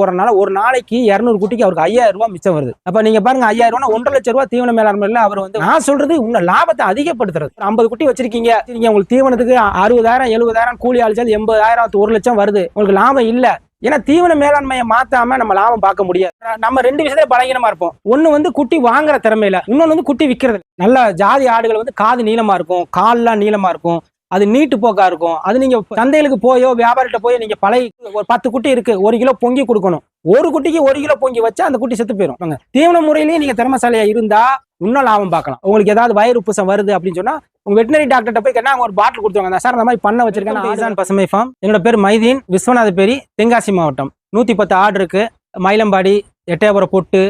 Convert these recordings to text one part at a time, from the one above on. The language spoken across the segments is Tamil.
போறதுனால ஒரு நாளைக்கு இரநூறு குட்டிக்கு அவருக்கு ஐயாயிரம் ரூபாய் மிச்சம் வருது. அப்ப நீங்க பாருங்க ஐயாயிரம் ரூபாய் ஒன்றரை லட்சம் ரூபாய் தீவன மேலாண்மையில அவர் வந்து நான் சொல்றது உங்க லாபத்தை அதிகப்படுத்துறது. ஐம்பது குட்டி வச்சிருக்கீங்க. நீங்க உங்களுக்கு தீவனத்துக்கு அறுபதாயிரம் எழுபதாயிரம் கூலி அழிச்சால் எண்பதாயிரம் ஒரு லட்சம் வருது. உங்களுக்கு லாபம் இல்ல. ஏன்னா தீவன மேலாண்மையை மாத்தாம நம்ம லாபம் பார்க்க முடியாது. நம்ம ரெண்டு விஷயத்துல பலகீனமா இருப்போம். ஒன்னு வந்து குட்டி வாங்குற திறமையில இன்னொன்னு வந்து குட்டி விற்கிறது நல்ல ஜாதி ஆடுகள் வந்து காது நீளமா இருக்கும். கால்லாம் நீளமா இருக்கும். அது நீட்டு போக்கா இருக்கும். அது நீங்க சந்தைகளுக்கு போயோ வியாபாரிகிட்ட போய் நீங்க பழைய ஒரு பத்து குட்டி இருக்கு ஒரு கிலோ பொங்கி கொடுக்கணும். ஒரு குட்டிக்கு ஒரு கிலோ பொங்கி வச்சா அந்த குட்டி செத்து போயிடும் தீவன முறையிலேயே நீங்க திறமசாலையா இருந்தா இன்னும் லாபம் பார்க்கலாம். உங்களுக்கு ஏதாவது வயிறு புசம் வருது அப்படின்னு சொன்னா உங்க வெட்டினரி டாக்டர்கிட்ட போய் கேட்டா அவங்க ஒரு பாட்டில் கொடுத்துருவாங்க. சார் அந்த மாதிரி பண்ண வச்சிருக்கேன். ஆசான் பசுமை ஃபார்ம் என்னோட பேர் மைதீன் விஸ்வநாத பேரி தென்காசி மாவட்டம். நூத்தி பத்து ஆடு இருக்கு. மயிலம்பாடி எட்டயபுரம் பொட்டு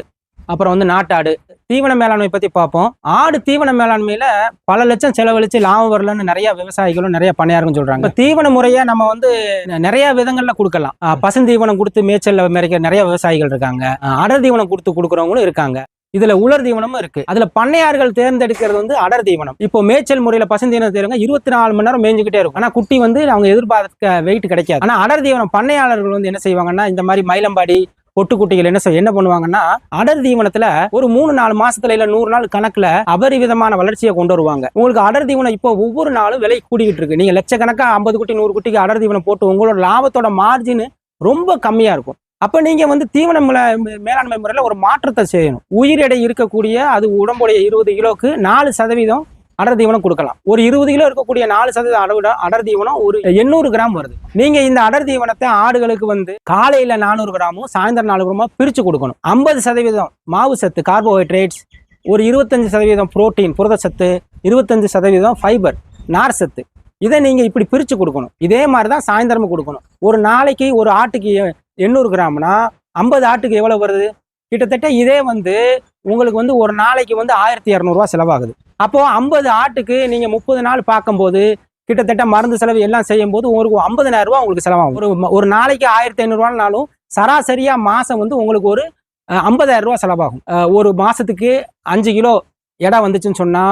அப்புறம் வந்து நாட்டாடு. தீவன மேலாண்மை பத்தி பார்ப்போம். ஆடு தீவன மேலாண்மையில பல லட்சம் செலவழிச்சு லாபம் வரலன்னு நிறைய விவசாயிகளும் நிறைய பணியாரும் சொல்றாங்க. இப்ப தீவன முறையை நம்ம வந்து நிறைய விதங்கள்ல கொடுக்கலாம். பசுந்தீவனம் கொடுத்து மேய்ச்சல் மேய்க்க நிறைய விவசாயிகள் இருக்காங்க. அடர் தீவனம் கொடுத்து கொடுக்குறவங்களும் இருக்காங்க. இதுல உலர் தீவனமும் இருக்கு. அதுல பண்ணையார்கள் தேர்ந்தெடுக்கிறது வந்து அடர் தீவனம். இப்போ மேய்ச்சல் முறையில பசுந்தீவனம் தேருங்க இருபத்தி நாலு மணி நேரம் மேய்ஞ்சுக்கிட்டே இருக்கும். ஆனா குட்டி வந்து அவங்க எதிர்பார்க்க வெயிட் கிடைக்காது. ஆனா அடர் தீவனம் பண்ணையாளர்கள் வந்து என்ன செய்வாங்கன்னா இந்த மாதிரி மயிலம்பாடி பொட்டுக்குட்டிகள் என்ன செய்ய என்ன பண்ணுவாங்கன்னா அடர் தீவனத்துல ஒரு மூணு நாலு மாசத்துல இல்ல நூறு நாள் கணக்குல அபரிவிதமான வளர்ச்சியை கொண்டு வருவாங்க. உங்களுக்கு அடர் தீவனம் இப்போ ஒவ்வொரு நாளும் விலை கூடிக்கிட்டு இருக்கு. நீங்க லட்சக்கணக்கா ஐம்பது குட்டி நூறு குட்டிக்கு அடர் தீவனம் போட்டு உங்களோட லாபத்தோட மார்ஜின் ரொம்ப கம்மியா இருக்கும். அப்ப நீங்க வந்து தீவன மேலாண்மை முறையில ஒரு மாற்றத்தை செய்யணும். உயிர் எடை இருக்கக்கூடிய அது உடம்புடைய இருபது கிலோக்கு நாலு சதவீதம் அடர் தீவனம் கொடுக்கலாம். ஒரு இருபது கிலோ இருக்கக்கூடிய நாலு சதவீத அடர் அடர் தீவனம் ஒரு எண்ணூறு கிராம் வருது. நீங்க இந்த அடர் தீவனத்தை ஆடுகளுக்கு வந்து காலையில நானூறு கிராமும் சாயந்தரம் நாலு கிராமும் பிரிச்சு கொடுக்கணும். ஐம்பது சதவீதம் மாவு சத்து கார்போஹைட்ரேட்ஸ் ஒரு இருபத்தஞ்சு சதவீதம் புரோட்டீன் புரதச்சத்து இருபத்தஞ்சு சதவீதம் ஃபைபர் நார் சத்து. இதை நீங்க இப்படி பிரிச்சு கொடுக்கணும். இதே மாதிரி தான் சாயந்தரமும் கொடுக்கணும். ஒரு நாளைக்கு ஒரு ஆட்டுக்கு எண்ணூறு கிராம்னா ஐம்பது ஆட்டுக்கு எவ்வளவு வருது? கிட்டத்தட்ட இதே வந்து உங்களுக்கு வந்து ஒரு நாளைக்கு வந்து ஆயிரத்தி இரநூறுவா செலவாகுது. அப்போ ஐம்பது ஆட்டுக்கு நீங்க முப்பது நாள் பார்க்கும்போது கிட்டத்தட்ட மருந்து செலவு எல்லாம் செய்யும் போது உங்களுக்கு ஐம்பதனாயிரம் ரூபா உங்களுக்கு செலவாகும். ஒரு ஒரு நாளைக்கு ஆயிரத்தி ஐநூறுவானாலும் சராசரியா மாசம் வந்து உங்களுக்கு ஒரு ஐம்பதாயிரம் ரூபா செலவாகும். ஒரு மாசத்துக்கு அஞ்சு கிலோ இடம் வந்துச்சுன்னு சொன்னா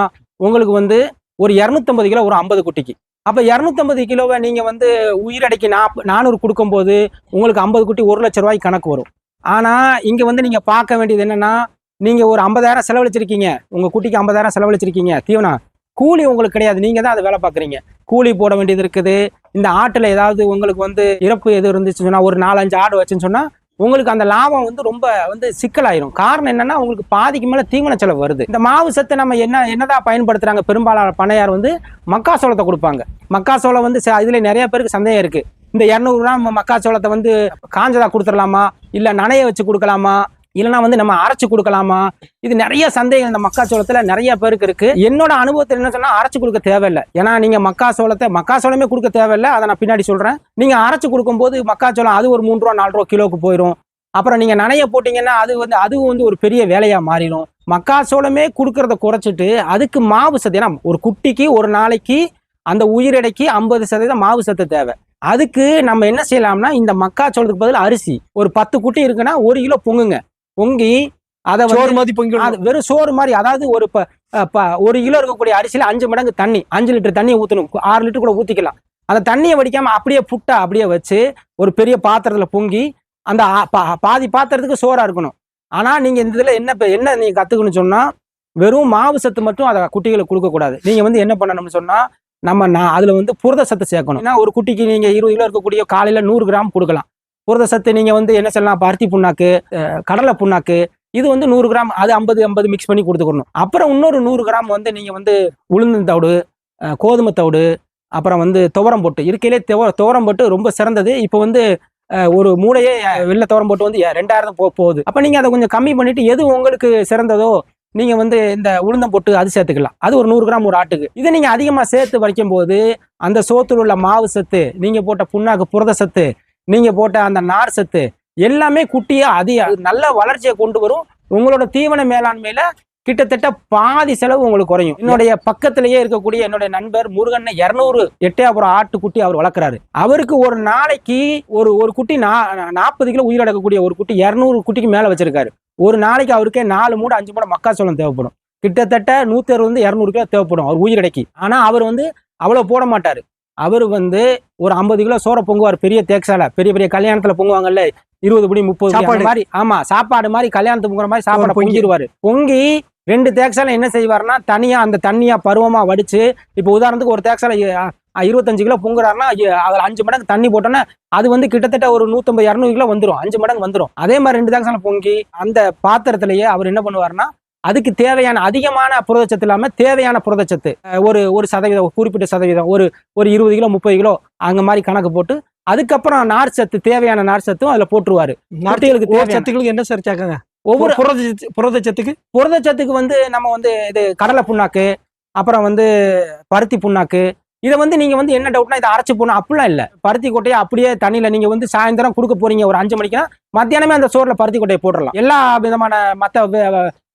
உங்களுக்கு வந்து ஒரு இரநூத்தம்பது கிலோ ஒரு ஐம்பது குட்டிக்கு. அப்போ இரநூத்தம்பது கிலோவை நீங்கள் வந்து உயிரடைக்கு நாப் நானூறு கொடுக்கும்போது உங்களுக்கு ஐம்பது குட்டி ஒரு லட்ச ரூபாய்க்கு கணக்கு வரும். ஆனால் இங்கே வந்து நீங்கள் பார்க்க வேண்டியது என்னென்னா நீங்கள் ஒரு ஐம்பதாயிரம் செலவழிச்சிருக்கீங்க. உங்கள் குட்டிக்கு ஐம்பதாயிரம் செலவழிச்சிருக்கீங்க. தீவனம் கூலி உங்களுக்கு கிடையாது. நீங்கள் தான் அதை வேலை பார்க்குறீங்க. கூலி போட வேண்டியது இருக்குது. இந்த ஆட்டில் ஏதாவது உங்களுக்கு வந்து இறப்பு எது இருந்துச்சுன்னு சொன்னால் ஒரு நாலஞ்சு ஆடு வச்சுன்னு சொன்னால் உங்களுக்கு அந்த லாபம் வந்து ரொம்ப வந்து சிக்கலாயிரும். காரணம் என்னன்னா உங்களுக்கு பாதிக்கு மேலே தீவன செலவு வருது. இந்த மாவு சத்தை நம்ம என்ன என்னதான் பயன்படுத்துறாங்க பெரும்பாலான பணையார் வந்து மக்காசோளத்தை கொடுப்பாங்க. மக்காசோளம் வந்து ச- இதுல நிறைய பேருக்கு சந்தேகம் இருக்கு. இந்த இரநூறு கிராம் மக்காச்சோளத்தை வந்து காஞ்சதாக கொடுத்துடலாமா? இல்லை நனைய வச்சு கொடுக்கலாமா? இல்லைன்னா வந்து நம்ம அரைச்சு கொடுக்கலாமா? இது நிறைய சந்தேகம் இந்த மக்காச்சோளத்துல நிறைய பேருக்கு இருக்கு. என்னோட அனுபவத்தில் என்ன சொன்னா அரைச்சு கொடுக்க தேவையில்லை. ஏன்னா நீங்க மக்காச்சோளத்தை மக்காச்சோளமே கொடுக்க தேவையில்லை. அதை நான் பின்னாடி சொல்றேன். நீங்க அரைச்சு கொடுக்கும்போது மக்காச்சோளம் அது ஒரு மூணு ரூபா நாலு ரூபா கிலோக்கு போயிடும் அப்புறம் நீங்க நனைய போட்டீங்கன்னா அது வந்து அதுவும் வந்து ஒரு பெரிய வேலையா மாறிடும். மக்காச்சோளமே கொடுக்கறத குறைச்சிட்டு அதுக்கு மாவு சத்து ஏன்னா ஒரு குட்டிக்கு ஒரு நாளைக்கு அந்த உயிரிடைக்கு ஐம்பது சதவீதம் மாவு சத்து தேவை. அதுக்கு நம்ம என்ன செய்யலாம்னா இந்த மக்காச்சோளத்துக்கு பதில் அரிசி. ஒரு பத்து குட்டி இருக்குன்னா ஒரு கிலோ பொங்குங்க. பொங்கி அதை சோறு மாதிரி பொங்கி அது வெறும் சோறு மாதிரி அதாவது ஒரு ஒரு கிலோ இருக்கக்கூடிய அரிசியில அஞ்சு மடங்கு தண்ணி அஞ்சு லிட்டர் தண்ணி ஊற்றணும் ஆறு லிட்டர் கூட ஊற்றிக்கலாம் அந்த தண்ணியை வடிக்காம அப்படியே புட்டா அப்படியே வச்சு ஒரு பெரிய பாத்திரத்துல பொங்கி அந்த பாதி பாத்திரத்துக்கு சோறா இருக்கணும். ஆனா நீங்க இந்த இதுல என்ன என்ன நீங்க கத்துக்கணும்னு சொன்னா வெறும் மாவு சத்து மட்டும் அதை குட்டிகளுக்கு கொடுக்க கூடாது. நீங்க வந்து என்ன பண்ணணும்னு சொன்னா நம்ம நான் அதுல வந்து புரத சத்து சேர்க்கணும். ஏன்னா ஒரு குட்டிக்கு நீங்க இருபது கிலோ இருக்கக்கூடிய காலையில நூறு கிராம் கொடுக்கலாம். புரத சத்து நீங்கள் வந்து என்ன சொல்லலாம் பருத்தி புண்ணாக்கு கடலை புண்ணாக்கு இது வந்து நூறு கிராம் அது ஐம்பது ஐம்பது மிக்ஸ் பண்ணி கொடுத்துக்கணும். அப்புறம் இன்னொரு நூறு கிராம் வந்து நீங்கள் வந்து உளுந்து தவிடு கோதுமை தவிடு அப்புறம் வந்து துவரம் போட்டு இருக்கையிலே துவ துவரம் போட்டு ரொம்ப சிறந்தது. இப்போ வந்து ஒரு மூளையே வெளில வெள்ளை துவரம் போட்டு வந்து ரெண்டாயிரம் போ போகுது. அப்போ நீங்கள் அதை கொஞ்சம் கம்மி பண்ணிவிட்டு எது உங்களுக்கு சிறந்ததோ நீங்கள் வந்து இந்த உளுந்தம் போட்டு அது சேர்த்துக்கலாம். அது ஒரு நூறு கிராம் ஒரு ஆட்டுக்கு. இதை நீங்கள் அதிகமாக சேர்த்து வைக்கும் போது அந்த சோத்தில் உள்ள மாவு சத்து நீங்கள் போட்ட புண்ணாக்கு புரத சத்து நீங்க போட்ட அந்த நார் சத்து எல்லாமே குட்டியை அதிக நல்ல வளர்ச்சியை கொண்டு வரும். உங்களோட தீவன மேலாண்மையில கிட்டத்தட்ட பாதி செலவு உங்களுக்கு குறையும். என்னுடைய பக்கத்திலேயே இருக்கக்கூடிய என்னுடைய நண்பர் முருகன் இரநூறு எட்டையாபுரம் ஆட்டுக்குட்டி அவர் வளர்க்குறாரு. அவருக்கு ஒரு நாளைக்கு ஒரு ஒரு குட்டி நா- நாற்பது கிலோ உயிரிழக்கக்கூடிய ஒரு குட்டி இரநூறு குட்டிக்கு மேலே வச்சிருக்காரு. ஒரு நாளைக்கு அவருக்கே நாலு மூடு அஞ்சு மூட மக்காச்சோளம் தேவைப்படும். கிட்டத்தட்ட நூத்தி அறுபது இரநூறு கிலோ தேவைப்படும் அவர் உயிரிடைக்கு ஆனா அவர் வந்து அவ்வளவு போட மாட்டாரு. அவர் வந்து ஒரு ஐம்பது கிலோ சோற பொங்குவார் பெரிய தேக்ஸால பெரிய பெரிய கல்யாணத்துல பொங்குவாங்கல்ல இருபது படி முப்பது சாப்பாடு. மாதிரி ஆமா சாப்பாடு மாதிரி கல்யாணத்துக்கு பொங்குற மாதிரி சாப்பாடு பொங்கி. பொங்கிடுவாரு பொங்கி ரெண்டு தேக்ஸால என்ன செய்வாருன்னா தனியா அந்த தண்ணியா பருவமா வடிச்சு இப்போ உதாரணத்துக்கு ஒரு தேக்ஸால இருபத்தஞ்சு கிலோ பொங்குறாருன்னா அதுல அஞ்சு மடங்கு தண்ணி போட்டோன்னா அது வந்து கிட்டத்தட்ட ஒரு நூத்தம்பது இரநூறு கிலோ வந்துரும் அஞ்சு மடங்கு வந்துரும் அதே மாதிரி ரெண்டு தேக்ஸால பொங்கி அந்த பாத்திரத்திலேயே அவர் என்ன பண்ணுவாருன்னா அதுக்கு தேவையான அதிகமான புரதச்சத்து இல்லாம தேவையான புரதச்சத்து. ஒரு ஒரு சதவீதம் குறிப்பிட்ட சதவீதம் ஒரு ஒரு இருபது கிலோ முப்பது கிலோ அங்க மாதிரி கணக்கு போட்டு அதுக்கப்புறம் நார் சத்து தேவையான நார் சத்தும் அதுல போட்டுருவாரு. தேவையான- சத்துக்களுக்கு என்ன சார் சேர்க்காங்க? ஒவ்வொரு புரத சத்து- புரத சத்துக்கு புரதச்சத்துக்கு வந்து நம்ம வந்து இது கடலை புண்ணாக்கு அப்புறம் வந்து பருத்தி புண்ணாக்கு இதை வந்து நீங்க வந்து என்ன டவுட்னா இதை அரைச்சு போடணும். அப்படிலாம் இல்லை. பருத்தி கொட்டையை அப்படியே தண்ணியில நீங்க வந்து சாயந்தரம் கொடுக்க போறீங்க. ஒரு அஞ்சு மணிக்கு மத்தியானமே அந்த சோறுல பருத்தி கொட்டையை போட்டுடலாம் எல்லா விதமான மற்ற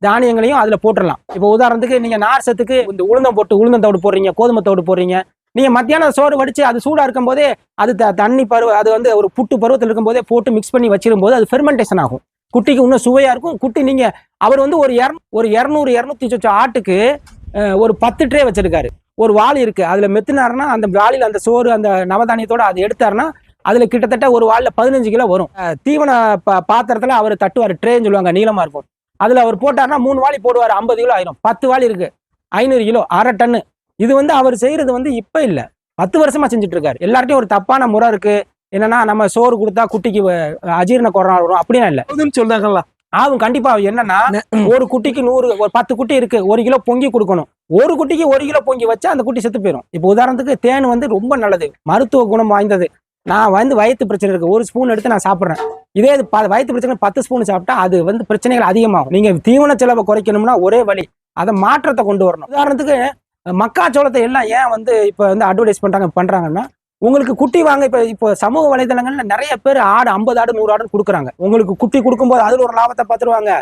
தானியங்களையும் அதுல போட்டுடலாம் இப்போ உதாரணத்துக்கு நீங்க நார் சத்துக்கு இந்த உளுந்தம் போட்டு உளுந்தம் தவிடு போடுறீங்க கோதுமை தவிடு போடுறீங்க. நீங்க மத்தியானம் சோறு வடிச்சு அது சூடா இருக்கும் போதே அது த- தண்ணி பருவ அது வந்து ஒரு புட்டு பருவத்தில் இருக்கும் போதே போட்டு மிக்ஸ் பண்ணி வச்சிரும் போது அது ஃபெர்மெண்டேஷன் ஆகும். குட்டிக்கு இன்னும் சுவையா இருக்கும். குட்டி நீங்க அவர் வந்து ஒரு இரநூ ஒரு இரநூறு இரநூத்தி சொச்ச ஆட்டுக்கு ஒரு பத்து ட்ரே வச்சிருக்காரு. ஒரு வாளி இருக்குது அதில் மெத்துனாருன்னா அந்த வாலியில் அந்த சோறு அந்த நவதானியத்தோடு அதை எடுத்தாருன்னா அதில் கிட்டத்தட்ட ஒரு வாளில் பதினஞ்சு கிலோ வரும். தீவன பா- பாத்திரத்தில் அவர் தட்டுவார். ட்ரேன்னு சொல்லுவாங்க நீளமாக இருக்கும். அதில் அவர் போட்டாருன்னா மூணு வாளி போடுவார் ஐம்பது கிலோ ஆயிரும். பத்து வாளி இருக்குது ஐநூறு கிலோ அரை டன்னு. இது வந்து அவர் செய்கிறது வந்து இப்போ இல்லை. பத்து வருஷமாக செஞ்சுட்டு இருக்காரு எல்லார்ட்டையும் ஒரு தப்பான முறை இருக்குது என்னன்னா நம்ம சோறு கொடுத்தா குட்டிக்கு அஜீரண கொரோனா வரும். அப்படிலாம் இல்லை. போதும்னு சொல்றாங்கல்ல ஆகும் கண்டிப்பா. என்னன்னா ஒரு குட்டிக்கு நூறு ஒரு பத்து குட்டி இருக்கு ஒரு கிலோ பொங்கி கொடுக்கணும். ஒரு குட்டிக்கு ஒரு கிலோ பொங்கி வச்சா அந்த குட்டி செத்து போயிடும் இப்போ உதாரணத்துக்கு தேன் வந்து ரொம்ப நல்லது மருத்துவ குணம் வாய்ந்தது. நான் வந்து வயிற்று பிரச்சனை இருக்கு ஒரு ஸ்பூன் எடுத்து நான் சாப்பிட்றேன். இதே இது வயிற்று பிரச்சனை பத்து ஸ்பூன் சாப்பிட்டா அது வந்து பிரச்சனைகள் அதிகமாகும். நீங்க தீவன செலவை குறைக்கணும்னா ஒரே வழி அதை மாற்றத்தை கொண்டு வரணும். உதாரணத்துக்கு மக்காச்சோளத்தை எல்லாம் ஏன் வந்து இப்போ வந்து அட்வர்டைஸ் பண்றாங்க பண்றாங்கன்னா உங்களுக்கு குட்டி வாங்க இப்போ இப்போ சமூக வலைதளங்கள்ல நிறைய பேர் ஆடு ஐம்பது ஆடு நூறு ஆடுன்னு கொடுக்குறாங்க. உங்களுக்கு குட்டி கொடுக்கும்போது அதில் ஒரு லாபத்தை பார்த்துருவாங்க.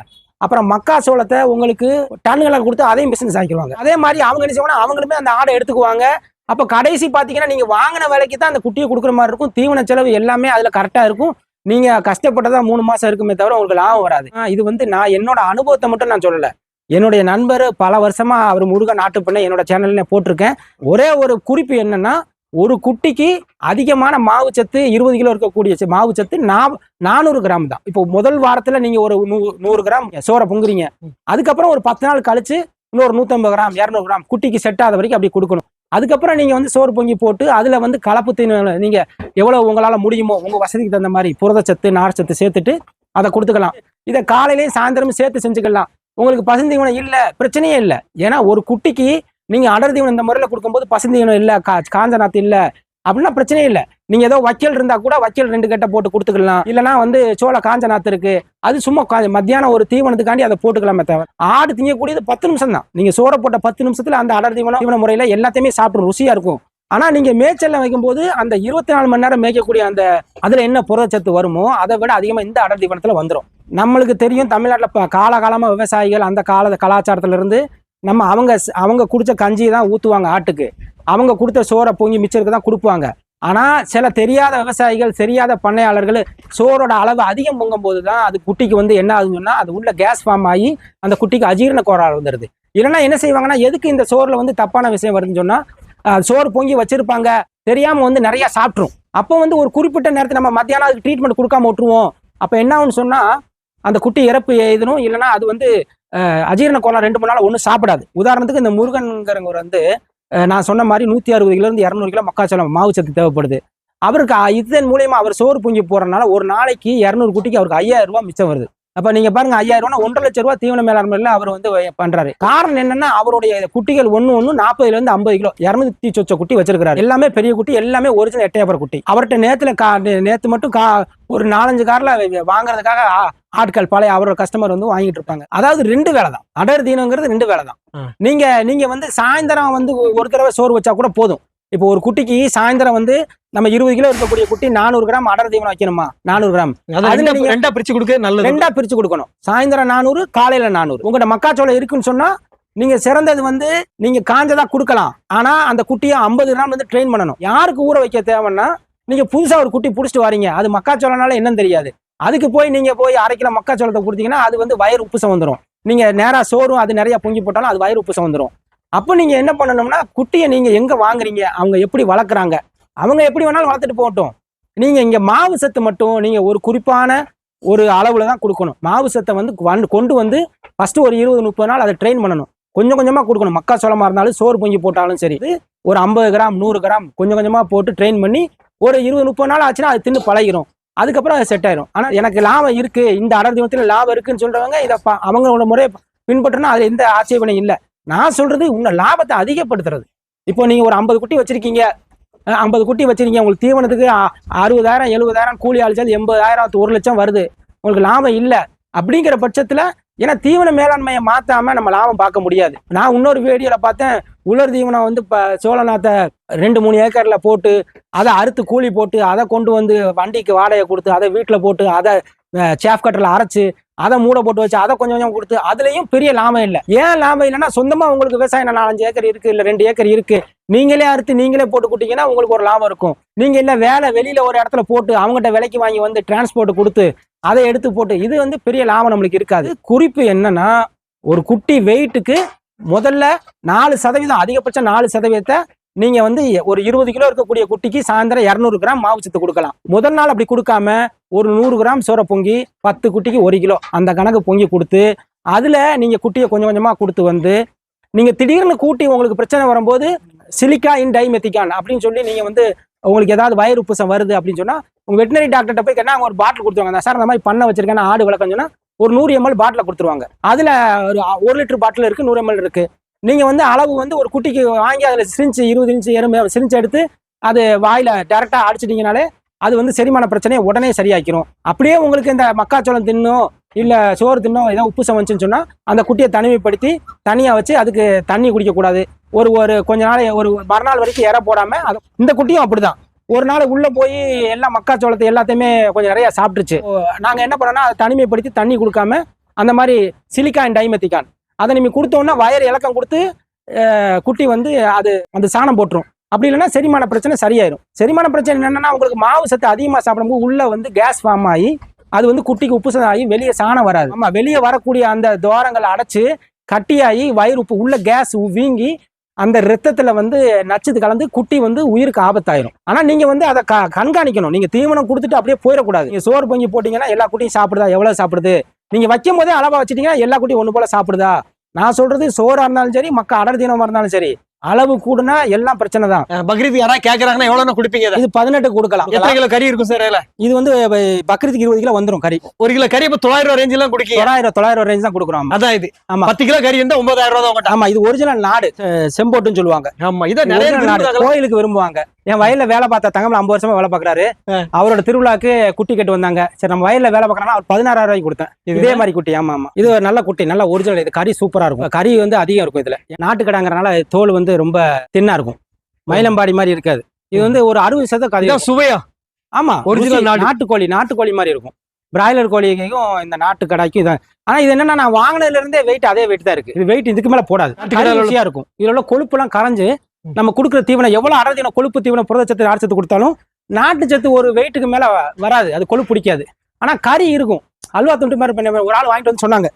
அப்புறம் மக்கா சோளத்தை உங்களுக்கு டன்னுகளை கொடுத்து அதையும் பிசினஸ் ஆக்கிடுவாங்க. அதே மாதிரி அவங்க என்ன செய்வாங்க அவங்களுமே அந்த ஆடை எடுத்துக்குவாங்க. அப்போ கடைசி பார்த்தீங்கன்னா நீங்கள் வாங்கின விலைக்கு தான் அந்த குட்டியை கொடுக்குற மாதிரி இருக்கும். தீவன செலவு எல்லாமே அதில் கரெக்டாக இருக்கும். நீங்கள் கஷ்டப்பட்டதா மூணு மாதம் இருக்குமே தவிர உங்களுக்கு லாபம் வராது. இது வந்து நான் என்னோட அனுபவத்தை மட்டும் நான் சொல்லலை. என்னுடைய நண்பர் பல வருஷமாக அவர் முருகன் நாட்டு பண்ண என்னோட சேனல்ல போட்டிருக்கேன். ஒரே ஒரு குறிப்பு என்னன்னா ஒரு குட்டிக்கு அதிகமான மாவு சத்து இருபது கிலோ இருக்கக்கூடிய மாவு சத்து நா- நானூறு கிராம் தான். இப்போ முதல் வாரத்துல நீங்க ஒரு நூ- நூறு கிராம் சோறை பொங்குறீங்க. அதுக்கப்புறம் ஒரு பத்து நாள் கழிச்சு இன்னொரு நூத்தம்பது கிராம் இரநூறு கிராம் குட்டிக்கு செட் ஆத வரைக்கும் அப்படி கொடுக்கணும். அதுக்கப்புறம் நீங்க வந்து சோறு பொங்கி போட்டு அதுல வந்து கலப்பு தீனி நீங்க எவ்வளவு உங்களால முடியுமோ உங்க வசதிக்கு தகுந்த மாதிரி புரதச்சத்து நார்ச்சத்து சேர்த்துட்டு அதை கொடுத்துக்கலாம். இதை காலையிலயும் சாயந்தரமும் சேர்த்து செஞ்சுக்கலாம். உங்களுக்கு பசுந்தீவனம் இல்ல பிரச்சனையே இல்லை. ஏன்னா ஒரு குட்டிக்கு நீங்கள் அடர் தீவனம் இந்த முறையில் கொடுக்கும்போது பசுந்தீவனம் இல்லை கா காஞ்ச நாத்து இல்லை அப்படின்னா பிரச்சனையே இல்லை. நீங்கள் ஏதோ வக்கீல் இருந்தால் கூட வக்கீல் ரெண்டு கட்டை போட்டு கொடுத்துக்கலாம். இல்லைன்னா வந்து சோள காஞ்ச நாத்து இருக்குது அது சும்மா கா- மத்தியானம் ஒரு தீவனத்துக்காண்டி அதை போட்டுக்கலாமே தவிர ஆடு திங்கக்கூடியது பத்து நிமிஷம் தான். நீங்கள் சோற போட்ட பத்து நிமிஷத்தில் அந்த அடர் தீவனம் தீவன முறையில் எல்லாத்தையுமே சாப்பிடும் ருசியாக இருக்கும். ஆனால் நீங்கள் மேய்ச்சலில் வைக்கும்போது அந்த இருபத்தி நாலு மணி நேரம் மேய்க்கக்கூடிய அந்த அதில் என்ன புரதச்சத்து வருமோ அதை விட அதிகமாக இந்த அடர் தீவனத்தில் வந்துடும் நம்மளுக்கு தெரியும் தமிழ்நாட்டில் இப்போ காலகாலமாக விவசாயிகள் அந்த கால கலாச்சாரத்திலிருந்து நம்ம அவங்க அவங்க குடிச்ச கஞ்சி தான் ஊத்துவாங்க ஆட்டுக்கு. அவங்க கொடுத்த சோறை பொங்கி மிச்சருக்கு தான் கொடுப்பாங்க. ஆனா சில தெரியாத விவசாயிகள் தெரியாத பண்ணையாளர்கள் சோறோட அளவு அதிகம் பொங்கும் போது தான் அது குட்டிக்கு வந்து என்ன ஆகுதுன்னா அது உள்ள கேஸ் ஃபார்ம் ஆகி அந்த குட்டிக்கு அஜீரண கோளாறு வந்துடுது இல்லைன்னா என்ன செய்வாங்கன்னா எதுக்கு இந்த சோறுல வந்து தப்பான விஷயம் வருதுன்னு சொன்னா சோறு பொங்கி வச்சிருப்பாங்க. தெரியாம வந்து நிறைய சாப்பிட்ரும் அப்போ வந்து ஒரு குறிப்பிட்ட நேரத்தில் நம்ம மத்தியானம் அதுக்கு ட்ரீட்மெண்ட் கொடுக்காம விட்டுருவோம். அப்போ என்ன ஆகுன்னு சொன்னா அந்த குட்டி இறப்பு எழுதணும் இல்லைன்னா அது வந்து அஜீரண கோலம் ரெண்டு மூணு நாள் ஒன்றும் சாப்பிடாது. உதாரணத்துக்கு இந்த முருகன்கிறவங்க வந்து நான் சொன்ன மாதிரி நூற்றி அறுபது கிலோருந்து இரநூறு கிலோ மக்காச்சோளம் மாவு சத்து தேவைப்படுது. அவருக்கு இதன் மூலியமா அவர் சோறு பொங்கி போகிறனால ஒரு நாளைக்கு இரநூறு குட்டிக்கு அவருக்கு ஐயாயிரம் ரூபாய் மிச்சம் வருது. அப்ப நீங்க பாருங்க ஐயாயிரம் ரூபாய் ஒன்றரை லட்சம் ரூபாய் தீவன மேலாண்மையில அவர் வந்து பண்றாரு. காரணம் என்னன்னா அவருடைய குட்டிகள் ஒண்ணு ஒண்ணு நாற்பதுல இருந்து ஐம்பது கிலோ இரநூத்தி சொச்ச குட்டி வச்சிருக்காரு எல்லாமே பெரிய குட்டி எல்லாமே ஒரிஜினல் எட்டையாபுர குட்டி. அவர்கிட்ட நேத்துல கா நேத்து மட்டும் கா ஒரு நாலஞ்சு கார்ல வாங்குறதுக்காக ஆட்கள் பழைய அவரோட கஸ்டமர் வந்து வாங்கிட்டு இருப்பாங்க. அதாவது ரெண்டு வேலை தான். அடர் தீனங்கிறது ரெண்டு வேலை தான். நீங்க நீங்க வந்து சாயந்தரம் வந்து ஒரு தடவை சோறு வச்சா கூட போதும். இப்போ ஒரு குட்டிக்கு சாயந்தரம் வந்து நம்ம இருபது கிலோ இருக்கக்கூடிய குட்டி நானூறு கிராம் அடர் தீவனம் வைக்கணுமா? நானூறு கிராம். அதை அதுல ரெண்டா நீங்க- ரெண்டா பிரிச்சு கொடுக்க நல்லது. ரெண்டா பிரிச்சு கொடுக்கணும். சாயந்தரம் நானூறு காலையில நானூறு. உங்கள்ட்ட மக்காச்சோளம் இருக்குன்னு சொன்னா நீங்க சிறந்தது வந்து நீங்க காஞ்சதா கொடுக்கலாம். ஆனா அந்த குட்டியை ஐம்பது கிராம் வந்து ட்ரெயின் பண்ணணும். யாருக்கு ஊற வைக்க தேவைன்னா நீங்க புதுசா ஒரு குட்டி புடிச்சிட்டு வரீங்க. அது மக்காச்சோளம்னால என்னன்னு தெரியாது. அதுக்கு போய் நீங்க போய் அரை கிலோ மக்காச்சோளத்தை கொடுத்தீங்கன்னா அது வந்து வயிறு உப்புசம் வந்துடும் நீங்க நேரா சோறும் அது நிறைய பொங்கி போட்டாலும் அது வயிறு உப்புசம் வந்துடும் அப்போ நீங்கள் என்ன பண்ணணும்னா குட்டியை நீங்கள் எங்கே வாங்குறீங்க? அவங்க எப்படி வளர்க்குறாங்க? அவங்க எப்படி வேணாலும் வளர்த்துட்டு போகட்டும். நீங்கள் இங்கே மாவு சத்து மட்டும் நீங்கள் ஒரு குறிப்பான ஒரு அளவில் தான் கொடுக்கணும். மாவு சத்தை வந்து கொண்டு வந்து ஃபஸ்ட்டு ஒரு இருபது முப்பது நாள் அதை ட்ரெயின் பண்ணணும். கொஞ்சம் கொஞ்சமாக கொடுக்கணும். மக்காச்சோளமா இருந்தாலும் சோறு பொங்கி போட்டாலும் சரி. ஒரு ஐம்பது கிராம் நூறு கிராம் கொஞ்சம் கொஞ்சமாக போட்டு ட்ரெயின் பண்ணி ஒரு இருபது முப்பது நாள் ஆச்சுன்னா அது தின்னு பழகிடும் அதுக்கப்புறம் அது செட் ஆயிரும். ஆனால் எனக்கு லாபம் இருக்குது இந்த அடர் தினத்தில் லாபம் இருக்குன்னு சொல்கிறவங்க இதை அவங்களோட முறையை பின்பற்றினா அதில் எந்த ஆட்சேபனையும் இல்லை. நான் சொல்றது உங்க லாபத்தை அதிகப்படுத்துறது. இப்போ நீங்க ஒரு ஐம்பது குட்டி வச்சிருக்கீங்க. ஐம்பது குட்டி வச்சிருக்கீங்க. உங்களுக்கு தீவனத்துக்கு அறுபதாயிரம் எழுபதாயிரம் கூலி அழிச்சாலும் எண்பதாயிரம் ஒரு லட்சம் வருது. உங்களுக்கு லாபம் இல்லை. அப்படிங்கிற பட்சத்துல ஏன்னா தீவன மேலாண்மையை மாத்தாம நம்ம லாபம் பார்க்க முடியாது. நான் இன்னொரு வீடியோல பார்த்தேன். உலர் தீவனம் வந்து இப்போ சோழநாத்தை ரெண்டு மூணு ஏக்கர்ல போட்டு அதை அறுத்து கூலி போட்டு அதை கொண்டு வந்து வண்டிக்கு வாடகை கொடுத்து அதை வீட்டில் போட்டு அதை சேஃப் கட்டரில் அரைச்சு அதை மூடை போட்டு வச்சு அதை கொஞ்சம் கொஞ்சம் கொடுத்து அதுலேயும் பெரிய லாபம் இல்லை. ஏன் லாபம் இல்லைன்னா சொந்தமாக உங்களுக்கு விவசாயம் நாலஞ்சு ஏக்கர் இருக்குது இல்லை ரெண்டு ஏக்கர் இருக்குது நீங்களே அறுத்து நீங்களே போட்டு கொடுத்தீங்கன்னா உங்களுக்கு ஒரு லாபம் இருக்கும். நீங்கள் இல்லை வேலை வெளியில் ஒரு இடத்துல போட்டு அவங்ககிட்ட விலைக்கு வாங்கி வந்து டிரான்ஸ்போர்ட் கொடுத்து அதை எடுத்து போட்டு இது வந்து பெரிய லாபம் நம்மளுக்கு இருக்காது. குறிப்பு என்னன்னா ஒரு குட்டி வெயிட்டுக்கு முதல்ல நாலு சதவீதம் அதிகபட்சம் நாலு சதவீதத்தை நீங்க வந்து ஒரு இருபது கிலோ இருக்கக்கூடிய குட்டிக்கு சாயந்தரம் இரநூறு கிராம் மாவு சத்து கொடுக்கலாம். முதல் நாள் அப்படி கொடுக்காம ஒரு நூறு கிராம் சோற பொங்கி பத்து குட்டிக்கு ஒரு கிலோ அந்த கணக்கு பொங்கி கொடுத்து அதுல நீங்க குட்டியை கொஞ்சம் கொஞ்சமா கொடுத்து வந்து நீங்க திடீர்னு கூட்டி உங்களுக்கு பிரச்சனை வரும்போது சிலிக்கா இன் டைமெத்திகான் அப்படின்னு சொல்லி நீங்க வந்து உங்களுக்கு ஏதாவது வயிறு புசம் வருது அப்படின்னு சொன்னா உங்க வெட்டினரி டாக்டர்கிட்ட போய் கேட்டா அவங்க ஒரு பாட்டில் கொடுத்துருவாங்க. சார் அந்த மாதிரி பண்ண வச்சிருக்கேன் ஆடு வளர்க்கணும்னா ஒரு நூறு எம்எல் பாட்டில் கொடுத்துருவாங்க. அதுல ஒரு ஒரு லிட்டர் பாட்டில் இருக்கு நூறு எம்எல் இருக்கு. நீங்கள் வந்து அளவு வந்து ஒரு குட்டிக்கு வாங்கி அதில் சிரிஞ்சு இருபது இன்ச்சு எறும்பு சிரிஞ்சு எடுத்து அது வாயில் டேரெக்டாக அடிச்சிட்டிங்கனாலே அது வந்து செரிமான பிரச்சனையை உடனே சரியாக்கிரும். அப்படியே உங்களுக்கு இந்த மக்காச்சோளம் தின்னும் இல்லை சோறு தின்னும் ஏதோ உப்பு சமைச்சுன்னு சொன்னால் அந்த குட்டியை தனிமைப்படுத்தி தனியாக வச்சு அதுக்கு தண்ணி குடிக்கக்கூடாது. ஒரு ஒரு கொஞ்ச நாள் ஒரு மறுநாள் வரைக்கும் இற போடாமல் அது இந்த குட்டியும் அப்படிதான். ஒரு நாள் உள்ளே போய் எல்லாம் மக்காச்சோளத்தை எல்லாத்தையுமே கொஞ்சம் நிறையா சாப்பிட்டுச்சு நாங்கள் என்ன பண்ணோம்னா அதை தனிமைப்படுத்தி தண்ணி கொடுக்காம அந்த மாதிரி சிலிக்கான் டைமெத்திக்கான் அதை நீங்கள் கொடுத்தோன்னா வயர் இலக்கம் கொடுத்து குட்டி வந்து அது அந்த சாணம் போட்டுரும். அப்படி இல்லைன்னா செரிமான பிரச்சனை சரியாயிரும். செரிமான பிரச்சனை என்னென்னா உங்களுக்கு மாவு சத்து அதிகமாக சாப்பிடும்போது உள்ளே வந்து கேஸ் ஃபார்ம் ஆகி அது வந்து குட்டிக்கு உப்பு சத்து ஆகி வெளியே சாணம் வராது. ஆமாம் வெளியே வரக்கூடிய அந்த துவாரங்களை அடைச்சி கட்டியாகி வயிறு உப்பு உள்ள கேஸ் வீங்கி அந்த ரத்தத்தில் வந்து நச்சுது கலந்து குட்டி வந்து உயிருக்கு ஆபத்தாயிரும். ஆனால் நீங்கள் வந்து அதை க- கண்காணிக்கணும். நீங்கள் தீவனம் கொடுத்துட்டு அப்படியே போயிடக்கூடாது. நீங்கள் சோறு பொங்கி போட்டிங்கன்னா எல்லா குட்டியும் சாப்பிடுதா? எவ்வளோ சாப்பிடுது? நீங்கள் வைக்கும் போதே அளவாக வச்சுட்டிங்கன்னா எல்லா குட்டியும் ஒன்று போல சாப்பிடுதா? நான் சொல்றது சோறா இருந்தாலும் சரி மக்கள் அடர் தீனமா இருந்தாலும் சரி அளவு கூடுனா எல்லாம் பிரச்சனை தான் பக்ரீத் யாராவது கேக்குறாங்கன்னா எவ்வளவு கொடுப்பீங்க இதை? பதினெட்டு கொடுக்கலாம் எத்தனை கிலோ கறி இருக்கும் சார் இது வந்து பக்ரீத்துக்கு இருபது கிலோ வந்துரும் கறி ஒரு கிலோ கறி இப்ப தொள்ளாயிரம் ரேஞ்சில் எல்லாம் குடிக்கீங்க தொள்ளாயிரம் தொள்ளாயிரம் ரேஞ்ச் தான் கொடுக்குறோம். அதான் இது ஆமா. பத்து கிலோ கறி இருந்தா ஒன்பதாயிரம் ரூபாய். ஆமா இது ஒரிஜினல் நாடு செம்போட்டுன்னு சொல்லுவாங்க ஆமா இதை நிறைய நாடு. கோயிலுக்கு விரும்புவாங்க என் வயல்ல வேலை பார்த்த தங்கமல ஐம்பது வருஷமா வேலை பாக்குறாரு. அவரோட திருவிழாக்கு குட்டி கட்டு வந்தாங்க. சரி நம்ம வயல்ல வேலை பார்க்கறனா அவர் பதினாறாயிரம் ரூபாய்க்கு கொடுத்தேன். இது மாதிரி குட்டி ஆமா ஆமா. இது ஒரு நல்ல குட்டி நல்ல ஒரிஜினல் இது கறி சூப்பரா இருக்கும். கறி வந்து அதிகம் இருக்கும் இதுல. நாட்டு கடாங்கிறனால தோல் வந்து ரொம்ப தின்னா இருக்கும். மயிலம்பாடி மாதிரி இருக்காது. இது வந்து ஒரு அறுபது சதம் இதான் சுவையா? ஆமா நாடு. நாட்டுக்கோழி நாட்டுக்கோழி மாதிரி இருக்கும். பிராய்லர் கோழிக்கும் இந்த நாட்டு கடாய்க்கும் இதான். ஆனா இது என்னன்னா நான் வாங்கினதுல இருந்தே வெயிட் அதே வெயிட் தான் இருக்கு. இது வெயிட் இதுக்கு மேல போடாது. இருக்கும். இதுல உள்ள கொழுப்பு எல்லாம் கரைஞ்சு நம்ம கொடுக்குற தீவனம் எவ்வளவு அரை தீவனம் கொழுப்பு தீவனம் புரதச்சத்து நார்ச்சத்து கொடுத்தாலும் நாட்டு சத்து ஒரு வெயிட்டுக்கு மேல வராது. அது கொழுப்பு பிடிக்காது. ஆனா கறி இருக்கும். அல்வா துண்டு மாதிரி பண்ண ஒரு ஆள் வாங்கிட்டு வந்து சொன்னாங்க.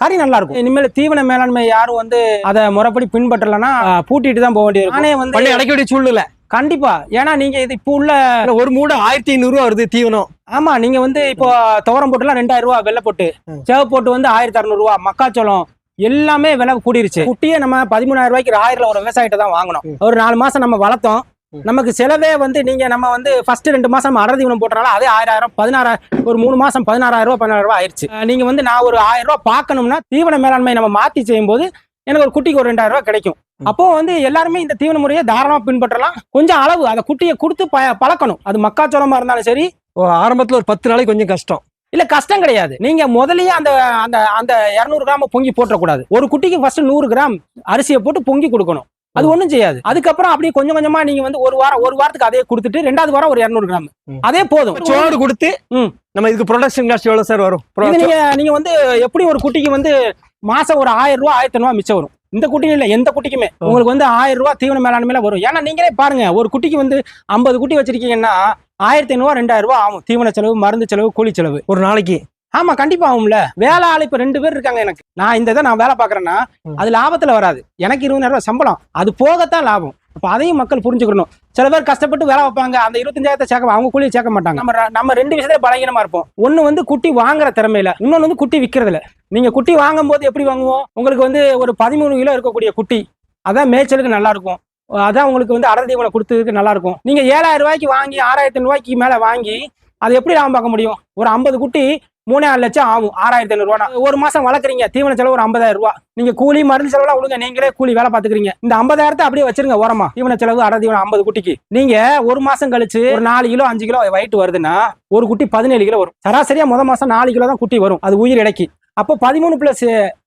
கறி நல்லா இருக்கும். இனிமேல் தீவன மேலாண்மை யாரும் வந்து அதை முறைப்படி பின்பற்றலன்னா பூட்டிட்டு தான் போக வேண்டியது நானே வந்து அடைக்க வேண்டிய சூழ்நிலை. கண்டிப்பா. ஏன்னா நீங்க இது இப்போ உள்ள ஒரு மூணு ஆயிரத்தி ஐநூறு ரூபா வருது தீவனம். ஆமா நீங்க வந்து இப்போ துவரம் போட்டுலாம் ரெண்டாயிரம் ரூபா வெள்ளை போட்டு. சேவ போட்டு வந்து ஆயிரத்தி அறுநூறு ரூபா மக்காச்சோளம் எல்லாமே விலை கூடிருச்சு. குட்டியே நம்ம பதிமூணாயிரம் ரூபாய்க்கு ஆயிரம் ஒரு விவசாயிட்ட தான் வாங்கணும். ஒரு நாலு மாசம் நம்ம வளர்த்தோம். நமக்கு செலவே வந்து நீங்க நம்ம வந்து ஃபர்ஸ்ட் ரெண்டு மாசம் நம்ம அடர் தீவனம் போட்டனால அதே ஆயிரம் பதினாறாயிரம் ஒரு மூணு மாசம் பதினாறாயிரம் ரூபாய் பதினாயிரம் ரூபாய் ஆயிருச்சு. அஹ் நீங்க வந்து நான் ஒரு ஆயிரம் ரூபாய் பார்க்கணும்னா தீவன மேலாண்மை நம்ம மாத்தி செய்யும் போது எனக்கு ஒரு குட்டிக்கு ஒரு ரெண்டாயிரம் ரூபாய் கிடைக்கும். அப்போ வந்து எல்லாருமே இந்த தீவன முறையை தாராளமா பின்பற்றலாம். கொஞ்சம் அளவு அந்த குட்டியை கொடுத்து ப- பழக்கணும். அது மக்காச்சோளமா இருந்தாலும் சரி ஆரம்பத்துல ஒரு பத்து நாளைக்கு கொஞ்சம் கஷ்டம். இல்ல கஷ்டம் கிடையாது. நீங்க முதல்லயே அந்த அந்த அந்த இருநூறு கிராம் பொங்கி போட்டக்கூடாது ஒரு குட்டிக்கு ஃபர்ஸ்ட் நூறு கிராம் அரிசியை போட்டு பொங்கி கொடுக்கணும். அது ஒண்ணும் செய்யாது. அதுக்கப்புறம் அப்படியே கொஞ்சம் கொஞ்சமா நீங்க வந்து ஒரு வாரம் ஒரு வாரத்துக்கு அதே கொடுத்துட்டு ரெண்டாவது வாரம் ஒரு இருநூறு கிராம். அதே போதும். சோறு கொடுத்து. நம்ம இதுக்கு ப்ரொடக்ஷன் காஸ்ட் எவ்வளவு சார் வரும்? நீங்க நீங்க வந்து எப்படி ஒரு குட்டிக்கு வந்து மாசம் ஒரு ஆயிரம் ரூபாய் ஆயிரத்தி ரூபாய் மிச்சம் வரும்? இந்த குட்டியும் இல்ல எந்த குட்டிக்குமே. உங்களுக்கு வந்து ஆயிரம் ரூபாய் தீவன மேலாண்மையில வரும். ஏன்னா நீங்களே பாருங்க ஒரு குட்டிக்கு வந்து ஐம்பது குட்டி வச்சிருக்கீங்கன்னா ஆயிரத்தி ஐநூறுவா ரெண்டாயிரம் ரூபாய் ஆகும். தீவன செலவு மருந்து செலவு கூலி செலவு. ஒரு நாளைக்கு. ஆமா கண்டிப்பா ஆகும்ல. வேலை ஆள் இப்ப ரெண்டு பேர் இருக்காங்க எனக்கு. நான் இந்த இதை நான் வேலை பாக்குறேன்னா. அது லாபத்துல வராது. எனக்கு இருபதாயிரம் ரூபாய் சம்பளம். அது போகத்தான் லாபம். அப்போ அதையும் மக்கள் புரிஞ்சுக்கணும். சில பேர் கஷ்டப்பட்டு வேலை வைப்பாங்க. அந்த இருபத்தஞ்சாயிரத்தை சேர்க்க அவங்க கூலியை சேர்க்க மாட்டாங்க. நம்ம நம்ம ரெண்டு விஷயத்துல பலகீனமா இருப்போம். ஒன்று வந்து குட்டி வாங்குற திறமையில இன்னொன்று வந்து குட்டி விற்கிறதுல நீங்க குட்டி வாங்கும் போது எப்படி வாங்குவோம்? உங்களுக்கு வந்து ஒரு பதிமூணு கிலோ இருக்கக்கூடிய குட்டி அதான் மேய்ச்சலுக்கு நல்லா இருக்கும். அதான் உங்களுக்கு வந்து அடர் தீவனம் கொடுத்ததுக்கு நல்லா இருக்கும். நீங்க ஏழாயிரம் ரூபாய்க்கு வாங்கி ஆறாயிரத்தி ரூபாய்க்கு மேல வாங்கி அது எப்படி லாபம் பார்க்க முடியும்? ஒரு ஐம்பது குட்டி மூணே ஆறு லட்சம் ஆகும் ஆறாயிரத்தி ஐநூறுவா ஒரு மாசம் வளர்க்குறீங்க தீவன செலவு ஒரு ஐம்பதாயிரம் ரூபா. நீங்க கூலி மருந்து செலவுலாம் விடுங்க நீங்களே கூலி வேலை பாத்துக்கிறீங்க இந்த ஐம்பதாயிரத்தை அப்படியே வச்சிருங்க ஓரமா. தீவன செலவு அடர் தீவனம் ஐம்பது குட்டிக்கு. நீங்க ஒரு மாசம் கழிச்சு ஒரு நாலு கிலோ அஞ்சு கிலோ வயிட்டு வருதுன்னா ஒரு குட்டி பதினேழு கிலோ வரும். சராசரியா முத மாசம் நாலு கிலோ தான் குட்டி வரும். அது உயிர் இடைக்கு. அப்போ பதிமூணு பிளஸ்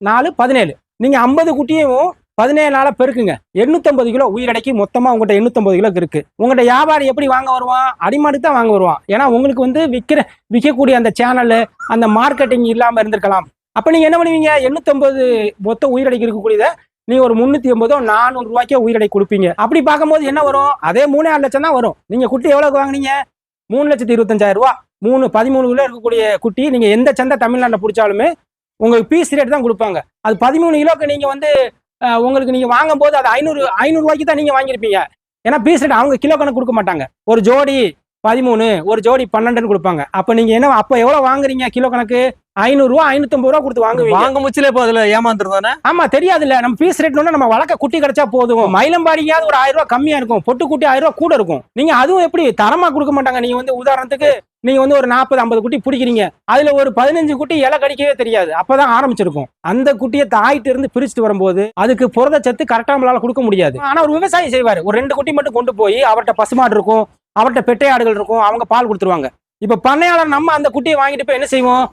நாலு பதினேழு. நீங்க ஐம்பது குட்டியும் பதினேழு நாளா பெருக்குங்க. எண்ணூத்தம்பது கிலோ உயிரடைக்கு. மொத்தமா உங்கள்கிட்ட எண்ணூத்தம்பது கிலோ இருக்கு. உங்கள்கிட்ட வியாபாரி எப்படி வாங்க வருவான்? அடிமாடு தான் வாங்க வருவான். ஏன்னா உங்களுக்கு வந்து விற்கிற விற்கக்கூடிய அந்த சேனல் அந்த மார்க்கெட்டிங் இல்லாமல் இருந்திருக்கலாம். அப்ப நீங்க என்ன பண்ணுவீங்க? எண்ணூத்தம்பது மொத்த உயிரடைக்கு இருக்கக்கூடியதை நீங்க ஒரு முன்னூத்தி எண்பதோ நானூறு ரூபாய்க்கே உயிரடை கொடுப்பீங்க. அப்படி பார்க்கும்போது என்ன வரும்? அதே மூணே ஆறு லட்சம் தான் வரும். நீங்க குட்டி எவ்வளவுக்கு வாங்குனீங்க? மூணு லட்சத்தி இருபத்தஞ்சாயிரம் ரூபா. மூணு பதிமூணு கிலோ இருக்கக்கூடிய குட்டி நீங்க எந்த சந்தை தமிழ்நாட்டில் பிடிச்சாலுமே உங்களுக்கு பீஸ் ரேட் தான் கொடுப்பாங்க. அது பதிமூணு கிலோக்கு நீங்க வந்து உங்களுக்கு நீங்கள் வாங்கும் போது அது ஐநூறு ஐநூறுரூவாய்க்கு தான் நீங்கள் வாங்கியிருப்பீங்க. ஏன்னா பீஸ் ரேட் அவங்க கிலோ கணக்கு கொடுக்க மாட்டாங்க. ஒரு ஜோடி பதிமூணு ஒரு ஜோடி பன்னெண்டுன்னு கொடுப்பாங்க. அப்போ நீங்கள் என்ன அப்போ எவ்வளோ வாங்குறீங்க கிலோ கணக்கு? ஐநூறு ரூபா ஐநூத்தம்பது ரூபா கொடுத்து வாங்குவீங்க. வாங்க முச்சிலே இப்போ அதுல ஏமாந்துருந்தானே ஆமா தெரியாதுல்ல. நம்ம பீஸ் ரேட் நம்ம வளர்க்க குட்டி கிடைச்சா போதும். மயிலம்பாடியாவது ஒரு ஆயிரம் ரூபாய் கம்மியா இருக்கும். பொட்டு குட்டி ஆயிரம் ரூபாய் கூட இருக்கும். நீங்க அதுவும் எப்படி தரமா கொடுக்க மாட்டாங்க? நீங்க வந்து உதாரணத்துக்கு நீங்க வந்து ஒரு நாற்பது ஐம்பது குட்டி பிடிக்கிறீங்க. அதுல ஒரு பதினஞ்சு குட்டி இலை கடிக்கவே தெரியாது. அப்பதான் ஆரம்பிச்சிருக்கும். அந்த குட்டியை தாயிட்டு இருந்து பிரிச்சுட்டு வரும்போது அதுக்கு புரதச்சத்து கரெக்டா நம்மளால கொடுக்க முடியாது. ஆனா ஒரு விவசாயி செய்வாரு. ஒரு ரெண்டு குட்டி மட்டும் கொண்டு போய் அவர்கிட்ட பசுமாடு இருக்கும். அவர்கிட்ட பெட்டை ஆடுகள் இருக்கும். அவங்க பால் கொடுத்துருவாங்க. இப்ப பண்ணையாளர் நம்ம அந்த குட்டியை வாங்கிட்டு போய் என்ன செய்வோம்?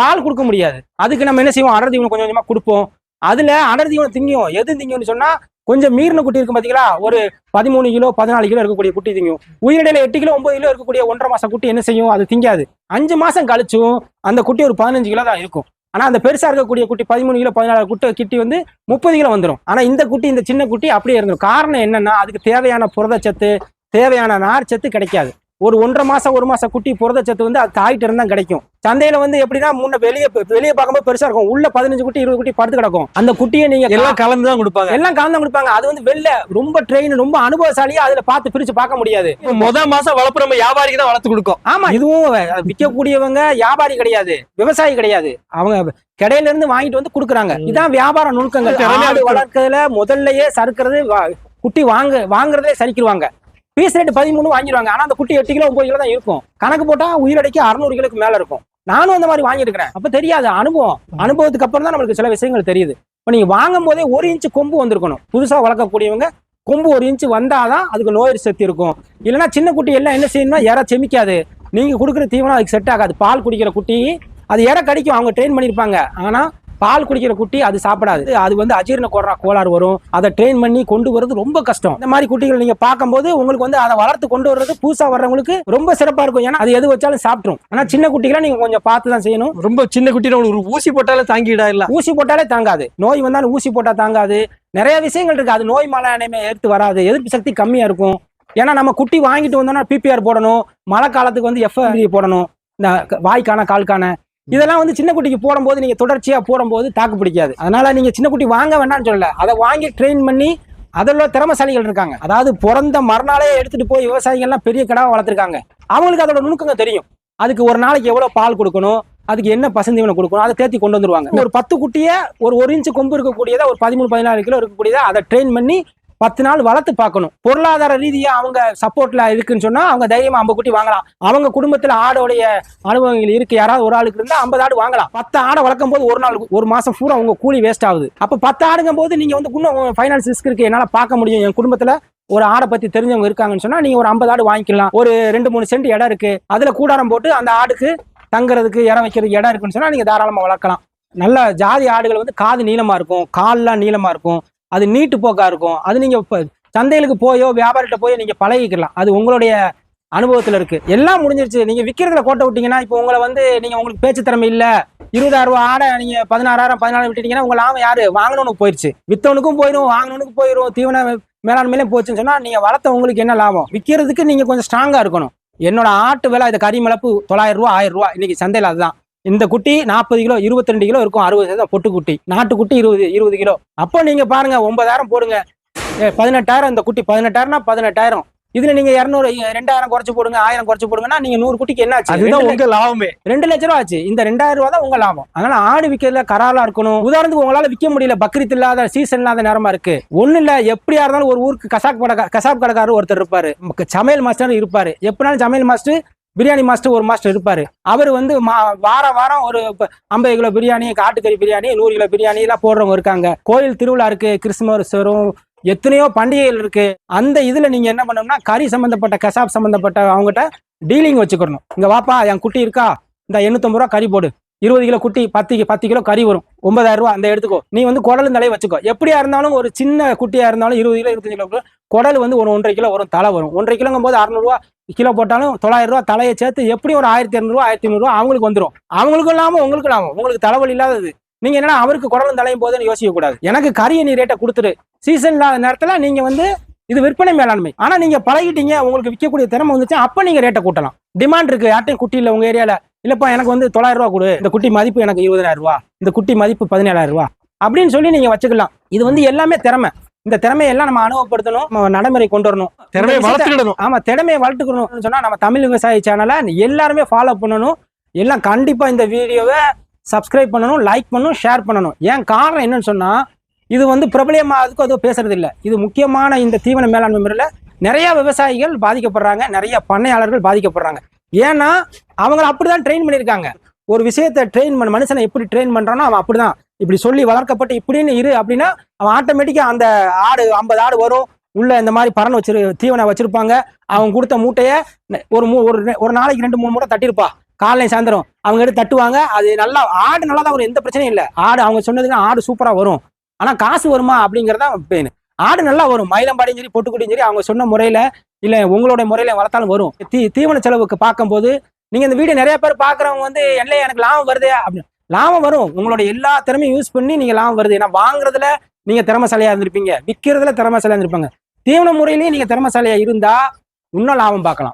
பால் கொடுக்க முடியாது. அதுக்கு நம்ம என்ன செய்வோம்? அடர் தீவனம் கொஞ்சம் கொஞ்சமாக கொடுப்போம். அதில் அடர் தீவனம் திங்கும் எது திங்கும்னு சொன்னால் கொஞ்சம் மீறின குட்டி இருக்கும் பார்த்தீங்களா ஒரு பதிமூணு கிலோ பதினாலு கிலோ இருக்கக்கூடிய குட்டி திங்கும். உயிரிடையில எட்டு கிலோ ஒன்பது கிலோ இருக்கக்கூடிய ஒன்றரை மாசம் குட்டி என்ன செய்யும்? அது திங்காது. அஞ்சு மாசம் கழிச்சும் அந்த குட்டி ஒரு பதினஞ்சு கிலோ தான் இருக்கும். ஆனா அந்த பெருசா இருக்கக்கூடிய குட்டி பதிமூணு கிலோ பதினாலு குட்டி கிட்டி வந்து முப்பது கிலோ வந்துடும் ஆனா இந்த குட்டி இந்த சின்ன குட்டி அப்படியே இருந்துடும் காரணம் என்னன்னா அதுக்கு தேவையான புரதச்சத்து தேவையான நார்ச்சத்து கிடைக்காது. ஒரு ஒன்றரை மாசம் ஒரு மாசம் குட்டி புரதச்சத்து வந்து அது தாயிட்டு இருந்தா கிடைக்கும். சந்தையில வந்து எப்படின்னா முன்ன வெளியே வெளியே பார்க்கும்போது பெருசா இருக்கும். உள்ள பதினஞ்சு குட்டி இருபது குட்டி படுத்து கிடக்கும். அந்த குட்டியை நீங்க எல்லாம் கலந்து தான் கொடுப்பாங்க. எல்லாம் கலந்து கொடுப்பாங்க. அது வந்து வெளில ரொம்ப ட்ரெயின் ரொம்ப அனுபவசாலியா அதுல பார்த்து பிரிச்சு பார்க்க முடியாது. முத மாசம் வளர்ப்பு நம்ம வியாபாரிக்கு தான் வளர்த்து கொடுக்கும். ஆமா இதுவும் விற்கக்கூடியவங்க வியாபாரி கிடையாது. விவசாயி கிடையாது. அவங்க கடையில இருந்து வாங்கிட்டு வந்து குடுக்குறாங்க. இதான் வியாபார நுணுக்கங்கள். வளர்க்கறதுல முதல்லயே சறுக்கிறது குட்டி வாங்க வாங்குறதே சரிக்கிடுவாங்க பீஸ் ரேட் பதிமூணு வாங்கிடுவாங்க. ஆனால் அந்த குட்டி எட்டு கிலோ ஒம்பது கிலோ தான் இருக்கும். கணக்கு போட்டால் உயிரடைக்கு அறுநூறு கிலோக்கு மேலே இருக்கும். நானும் அந்த மாதிரி வாங்கியிருக்கிறேன் அப்போ தெரியாது. அனுபவம். அனுபவத்துக்கு அப்புறம் தான் நம்மளுக்கு சில விஷயங்கள் தெரியுது. இப்போ நீங்கள் வாங்கும் போதே ஒரு இன்ச்சு கொம்பு வந்திருக்கணும். புதுசாக வளர்க்கக்கூடியவங்க கொம்பு ஒரு இன்ச்சு வந்தாதான் அதுக்கு நோய் சக்தி இருக்கும். இல்லைன்னா சின்ன குட்டி எல்லாம் என்ன செய்யணும்னா இற செமிக்காது. நீங்கள் கொடுக்குற தீவனம் அதுக்கு செட் ஆகாது. பால் குடிக்கிற குட்டி அது இற கடிக்கும். அவங்க ட்ரெயின் பண்ணியிருப்பாங்க ஆனால் பால் குடிக்கிற குட்டி அது சாப்பிடாது. அது வந்து அஜீரண கோரா கோளாறு வரும். அதை ட்ரெயின் பண்ணி கொண்டு வரது ரொம்ப கஷ்டம். இந்த மாதிரி குட்டிகள் நீங்க பார்க்கும்போது உங்களுக்கு வந்து அதை வளர்த்து கொண்டு வர்றது புதுசா வர்றவங்களுக்கு ரொம்ப சிறப்பா இருக்கும். ஏன்னா அது எது வச்சாலும் சாப்பிட்ரும் ஆனா சின்ன குட்டிகளை நீங்க கொஞ்சம் பார்த்து தான் செய்யணும். ரொம்ப சின்ன குட்டி ஒரு ஊசி போட்டாலே தாங்கிடா இல்ல? ஊசி போட்டாலே தாங்காது. நோய் வந்தாலும் ஊசி போட்டா தாங்காது. நிறைய விஷயங்கள் இருக்கு. அது நோய் மலையானமே எடுத்து வராது. எதிர்ப்பு சக்தி கம்மியா இருக்கும். ஏன்னா நம்ம குட்டி வாங்கிட்டு வந்தோம்னா பிபிஆர் போடணும். மழை காலத்துக்கு வந்து எஃப் போடணும். இந்த வாய்க்கான கால்கான. இதெல்லாம் வந்து சின்ன குட்டிக்கு போடும்போது நீங்க தொடர்ச்சியா போடும்போது தாக்கு பிடிக்காது. அதனால நீங்க சின்ன குட்டி வாங்க வேண்டாம்னு சொல்லல. அதை வாங்கி ட்ரெயின் பண்ணி அதில் திறமசாலிகள் இருக்காங்க. அதாவது பிறந்த மறுநாளே எடுத்துட்டு போய் விவசாயிகள்லாம் பெரிய கடாவை வளர்த்துருக்காங்க. அவங்களுக்கு அதோட நுணுக்கங்க தெரியும். அதுக்கு ஒரு நாளைக்கு எவ்வளவு பால் கொடுக்கணும் அதுக்கு என்ன பசந்தீவனம் கொடுக்கணும் அதை தேத்தி கொண்டு வந்துருவாங்க. ஒரு பத்து குட்டியை ஒரு ஒரு இன்ச்சு கொம்பு இருக்கக்கூடியதா ஒரு பதிமூணு பதினாலு கிலோ இருக்கக்கூடியதா அதை ட்ரெயின் பண்ணி பத்து நாள் வளர்த்து பார்க்கணும். பொருளாதார ரீதியா அவங்க சப்போர்ட்ல இருக்குன்னு சொன்னா அவங்க தைரியமா ஐம்பது குட்டி வாங்கலாம். அவங்க குடும்பத்துல ஆடோடைய அனுபவங்கள் இருக்கு. யாராவது ஒரு ஆளுக்கு இருந்தா ஐம்பது ஆடு வாங்கலாம். பத்து ஆடை வளர்க்கும் போது ஒரு நாள் ஒரு மாசம் பூரா உங்க கூலி வேஸ்ட் ஆகுது. அப்ப பத்து ஆடுங்கும் போது நீங்க வந்து இன்னும் ஃபைனான்ஸ் ரிஸ்க் இருக்கு. என்னால பார்க்க முடியும். என் குடும்பத்துல ஒரு ஆடை பத்தி தெரிஞ்சவங்க இருக்காங்கன்னு சொன்னா நீங்க ஒரு ஐம்பது ஆடு வாங்கிக்கலாம். ஒரு ரெண்டு மூணு சென்ட் இடம் இருக்கு. அதுல கூடாரம் போட்டு அந்த ஆடுக்கு தங்குறதுக்கு இடம் வைக்கிறதுக்கு இடம் இருக்குன்னு சொன்னா நீங்க தாராளமா வளர்க்கலாம். நல்ல ஜாதி ஆடுகள் வந்து காது நீளமா இருக்கும். கால்லாம் நீளமா இருக்கும். அது நீட்டு போக்கா இருக்கும். அது நீங்க இப்போ சந்தைகளுக்கு போயோ வியாபாரிகிட்ட போயோ நீங்க பழகிக்கலாம். அது உங்களுடைய அனுபவத்துல இருக்கு. எல்லாம் முடிஞ்சிருச்சு. நீங்க விக்கிறதுல கோட்டை விட்டீங்கன்னா இப்போ உங்களை வந்து நீங்க உங்களுக்கு பேச்சு திறமை இல்ல. இருபதாயிரம் ரூபா ஆடை நீங்க பதினாறாயிரம் பதினாலு விட்டுட்டீங்கன்னா உங்க லாபம் யாரு? வாங்கணும்னு போயிருச்சு. வித்தவனுக்கும் போயிடும் வாங்கணுனுக்கு போயிடும் தீவன மேலாண்மையிலே போச்சுன்னு சொன்னா நீங்க வளர்த்த உங்களுக்கு என்ன லாபம்? விற்கிறதுக்கு நீங்க கொஞ்சம் ஸ்ட்ராங்கா இருக்கணும். என்னோட ஆட்டு விலை இது கறி மிளப்பு தொள்ளாயிரம் ரூபா ஆயிரம் ரூபா இன்னைக்கு சந்தையில் அதுதான். இந்த குட்டி நாற்பது கிலோ இருபத்தி ரெண்டு கிலோ இருக்கும் அறுபது சதவீதம் பொட்டு குட்டி. நாட்டு குட்டி இருபது இருபது கிலோ. அப்போ நீங்க பாருங்க ஒன்பதாயிரம் போடுங்க. பதினெட்டாயிரம் இந்த குட்டி பதினெட்டாயிரம்னா பதினெட்டாயிரம். இதுல நீங்க இரநூறு ரெண்டாயிரம் குறைச்சு போடுங்க ஆயிரம் குறைச்சு போடுங்கன்னா நீங்க நூறு குட்டிக்கு என்ன ஆச்சு? அதுதான் உங்க லாபமே. ரெண்டு லட்ச ரூபா ஆச்சு. இந்த ரெண்டாயிரம் ரூபா தான் உங்க லாபம். அதனால ஆடு விற்கிறதுல கராலா இருக்கணும். உதாரணத்துக்கு உங்களால விற்க முடியல பக்ரீத் இல்லாத சீசன் இல்லாத நேரமா இருக்கு. ஒண்ணு இல்ல எப்படியா இருந்தாலும் ஒரு ஊருக்கு கசாப் கடை கசாப் கடைக்காரர் ஒருத்தர் இருப்பாரு. சமையல் மாஸ்டர் இருப்பாரு. எப்படினாலும் சமையல் மாஸ்டர் பிரியாணி மாஸ்டர் ஒரு மாஸ்டர் இருப்பார். அவர் வந்து மா- வாரம் வாரம் ஒரு ஐம்பது கிலோ பிரியாணி காட்டுக்கறி பிரியாணி நூறு கிலோ பிரியாணி எல்லாம் போடுறவங்க இருக்காங்க. கோயில் திருவிழா இருக்கு கிறிஸ்துமஸ் வரும் எத்தனையோ பண்டிகைகள் இருக்கு. அந்த இதுல நீங்க என்ன பண்ணணும்னா கறி சம்பந்தப்பட்ட கசாப் சம்பந்தப்பட்ட அவங்ககிட்ட டீலிங் வச்சுக்கணும். இங்க வாப்பா என் குட்டி இருக்கா? இந்த எண்ணூத்தம்பது ரூபா கறி போடு. இருபது கிலோ குட்டி பத்து பத்து கிலோ கறி வரும். ஒன்பதாயிரம் ரூபா அந்த எடுத்துக்கோ. நீ வந்து குடல் தலையை வச்சுக்கோ. எப்படியா இருந்தாலும் ஒரு சின்ன குட்டியா இருந்தாலும் இருபது கிலோ இருபத்தஞ்சு கிலோ குடல் வந்து ஒரு ஒன்றரை கிலோ வரும் தலை வரும். ஒன்றரை கிலோங்கும் போது அறநூறுவா கிலோ போட்டாலும் தொள்ளாயிரம் ரூபா தலையை சேர்த்து எப்படி ஒரு ஆயிரத்தி இரநூறுவா ஆயிரத்தி ஐநூறுவா அவங்களுக்கு வந்துடும் அவங்களுக்கும் இல்லாமல் உங்களுக்கு இல்லாமல் உங்களுக்கு தலைவலி இல்லாதது. நீங்க என்னன்னா அவருக்கு குடலும் தலையும் போதுன்னு யோசிக்க கூடாது. எனக்கு கறியை நீ ரேட்டை கொடுத்துரு சீசன் இல்லாத நேரத்தில் நீங்க வந்து இது விற்பனை மேலாண்மை. ஆனா நீங்க பழகிட்டீங்க உங்களுக்கு விற்கக்கூடிய திறமை வந்துச்சு அப்ப நீங்க ரேட்டை கூட்டலாம். டிமாண்ட் இருக்கு யார்ட்டையும் குட்டி இல்லை உங்க ஏரியால இல்லப்பா எனக்கு வந்து தொள்ளாயிரம் ரூபா கொடு. இந்த குட்டி மதிப்பு எனக்கு இருபதாயிரம் ரூபா. இந்த குட்டி மதிப்பு பதினேழாயிரம் ரூபா. அப்படின்னு சொல்லி நீங்க வச்சுக்கலாம். இது வந்து எல்லாமே திறமை. இந்த திறமையெல்லாம் நம்ம அனுபவப்படுத்தணும் நம்ம நடைமுறை கொண்டு வரணும் திறமையை வளர்த்துக்கிடணும். ஆமா திறமையை வளர்த்துக்கணும்னு சொன்னா நம்ம தமிழ் விவசாய சேனலை எல்லாருமே ஃபாலோ பண்ணணும். எல்லாம் கண்டிப்பா இந்த வீடியோவை சப்ஸ்கிரைப் பண்ணணும் லைக் பண்ணணும் ஷேர் பண்ணணும். ஏன் காரணம் என்னன்னு சொன்னா இது வந்து பிரபலியமாகிறதுக்கு அதுவும் பேசுறது இல்ல இது முக்கியமான இந்த தீவன மேலாண்மை முறையில் நிறைய விவசாயிகள் பாதிக்கப்படுறாங்க நிறைய பண்ணையாளர்கள் பாதிக்கப்படுறாங்க. ஏன்னா அவங்கள அப்படிதான் ட்ரெயின் பண்ணியிருக்காங்க. ஒரு விஷயத்தை ட்ரெயின் பண்ண மனுஷனை எப்படி ட்ரெயின் பண்றானோ அவன் அப்படிதான். இப்படி சொல்லி வளர்க்கப்பட்டு இப்படின்னு இரு அப்படின்னா அவன் ஆட்டோமேட்டிக்காக அந்த ஆடு ஐம்பது ஆடு வரும். உள்ள இந்த மாதிரி பறன் வச்சிரு தீவனம் வச்சிருப்பாங்க. அவங்க கொடுத்த மூட்டையை ஒரு மூ ஒரு ஒரு நாளைக்கு ரெண்டு மூணு மூட்டை தட்டிருப்பா. காலையில் சாயந்தரம் அவங்க எடுத்து தட்டுவாங்க. அது நல்லா ஆடு நல்லா தான் வரும் எந்த பிரச்சனையும் இல்லை. ஆடு அவங்க சொன்னதுக்கு ஆடு சூப்பராக வரும். ஆனால் காசு வருமா அப்படிங்கறதா பெயின் ஆடு நல்லா வரும். மயிலம்பாடியும் சரி பொட்டுக்குட்டியும் சரி அவங்க சொன்ன முறையில் இல்லை உங்களோட முறையில் வளர்த்தாலும் வரும். தீ தீவன செலவுக்கு பார்க்கும்போது நீங்கள் இந்த வீடியோ நிறைய பேர் பார்க்குறவங்க வந்து இல்லை எனக்கு லாபம் வருது அப்படின்னு. லாபம் வரும். உங்களோட எல்லா திறமையும் யூஸ் பண்ணி நீங்க லாபம் வருது. ஏன்னா வாங்குறதுல நீங்க திறமைசாலியா இருந்திருப்பீங்க. விற்கிறதுல திறமைசாலியா இருந்திருப்பாங்க. தீவன முறையிலேயே நீங்க திறமைசாலியா இருந்தா இன்னும் லாபம் பார்க்கலாம்.